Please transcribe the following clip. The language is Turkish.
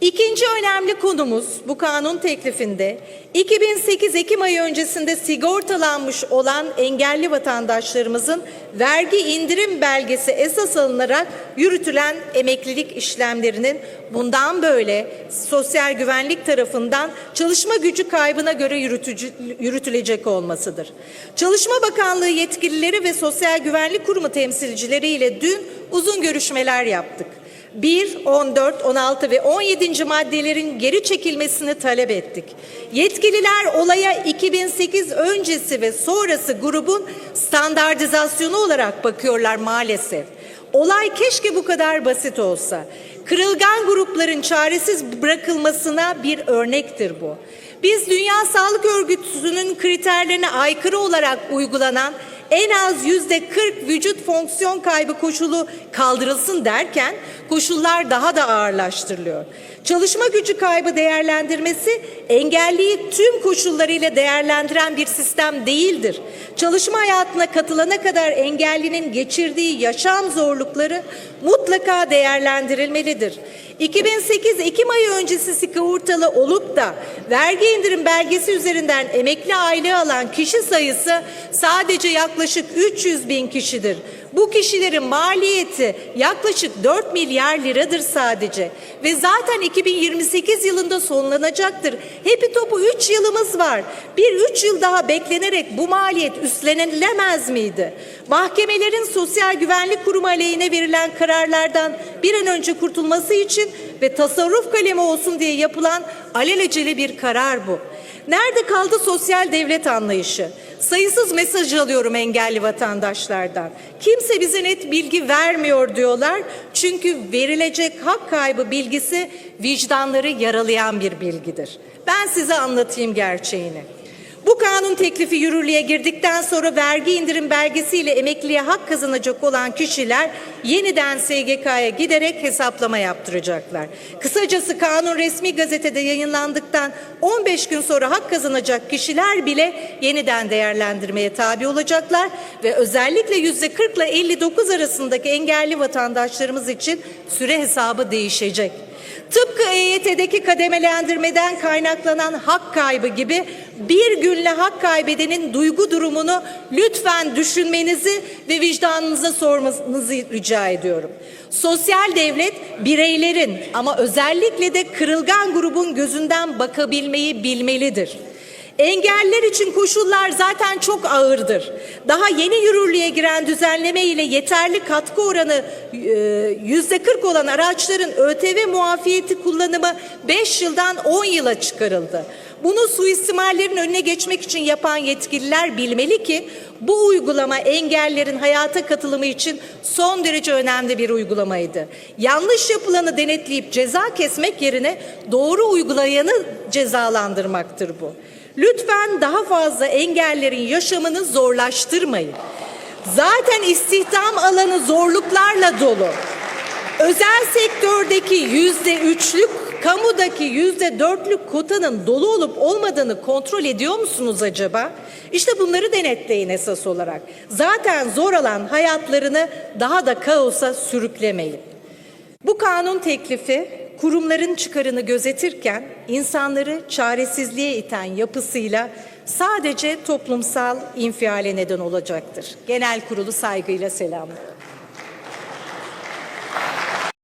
İkinci önemli konumuz bu kanun teklifinde 2008 Ekim ayı öncesinde sigortalanmış olan engelli vatandaşlarımızın vergi indirim belgesi esas alınarak yürütülen emeklilik işlemlerinin bundan böyle sosyal güvenlik tarafından çalışma gücü kaybına göre yürütücü, yürütülecek olmasıdır. Çalışma Bakanlığı yetkilileri ve Sosyal Güvenlik Kurumu temsilcileriyle dün uzun görüşmeler yaptık. 1, 14, 16 ve 17. maddelerin geri çekilmesini talep ettik. Yetkililer olaya 2008 öncesi ve sonrası grubun standartizasyonu olarak bakıyorlar maalesef. Olay keşke bu kadar basit olsa. Kırılgan grupların çaresiz bırakılmasına bir örnektir bu. Biz Dünya Sağlık Örgütü'nün kriterlerine aykırı olarak uygulanan en az yüzde 40 vücut fonksiyon kaybı koşulu kaldırılsın derken koşullar daha da ağırlaştırılıyor. Çalışma gücü kaybı değerlendirmesi engelliyi tüm koşullarıyla değerlendiren bir sistem değildir. Çalışma hayatına katılana kadar engellinin geçirdiği yaşam zorlukları mutlaka değerlendirilmelidir. 2008 Ekim ayı öncesi sigortalı olup da vergi indirim belgesi üzerinden emekli aylığı alan kişi sayısı sadece yaklaşık 300 bin kişidir. Bu kişilerin maliyeti yaklaşık 4 milyar liradır sadece ve zaten 2028 yılında sonlanacaktır. Hepi topu 3 yılımız var. Bir 3 yıl daha beklenerek bu maliyet üstlenilemez miydi? Mahkemelerin Sosyal Güvenlik Kurumu aleyhine verilen kararlardan bir an önce kurtulması için ve tasarruf kalemi olsun diye yapılan alelacele bir karar bu. Nerede kaldı sosyal devlet anlayışı? Sayısız mesaj alıyorum engelli vatandaşlardan. Kimse bize net bilgi vermiyor diyorlar. Çünkü verilecek hak kaybı bilgisi vicdanları yaralayan bir bilgidir. Ben size anlatayım gerçeğini. Bu kanun teklifi yürürlüğe girdikten sonra vergi indirim belgesiyle emekliliğe hak kazanacak olan kişiler yeniden SGK'ya giderek hesaplama yaptıracaklar. Kısacası kanun resmi gazetede yayınlandıktan 15 gün sonra hak kazanacak kişiler bile yeniden değerlendirmeye tabi olacaklar ve özellikle yüzde 40 ile 59 arasındaki engelli vatandaşlarımız için süre hesabı değişecek. Tıpkı EYT'deki kademelendirmeden kaynaklanan hak kaybı gibi bir günle hak kaybedenin duygu durumunu lütfen düşünmenizi ve vicdanınıza sormanızı rica ediyorum. Sosyal devlet bireylerin ama özellikle de kırılgan grubun gözünden bakabilmeyi bilmelidir. Engeller için koşullar zaten çok ağırdır. Daha yeni yürürlüğe giren düzenleme ile yeterli katkı oranı yüzde 40 olan araçların ÖTV muafiyeti kullanımı 5 yıldan 10 yıla çıkarıldı. Bunu suistimallerin önüne geçmek için yapan yetkililer bilmeli ki bu uygulama engellerin hayata katılımı için son derece önemli bir uygulamaydı. Yanlış yapılanı denetleyip ceza kesmek yerine doğru uygulayanı cezalandırmaktır bu. Lütfen daha fazla engellerin yaşamını zorlaştırmayın. Zaten istihdam alanı zorluklarla dolu. Özel sektördeki yüzde üçlük, kamudaki yüzde dörtlük kotanın dolu olup olmadığını kontrol ediyor musunuz acaba? İşte bunları denetleyin esas olarak. Zaten zor alan hayatlarını daha da kaosa sürüklemeyin. Bu kanun teklifi kurumların çıkarını gözetirken insanları çaresizliğe iten yapısıyla sadece toplumsal infiale neden olacaktır. Genel kurulu saygıyla selamlıyorum.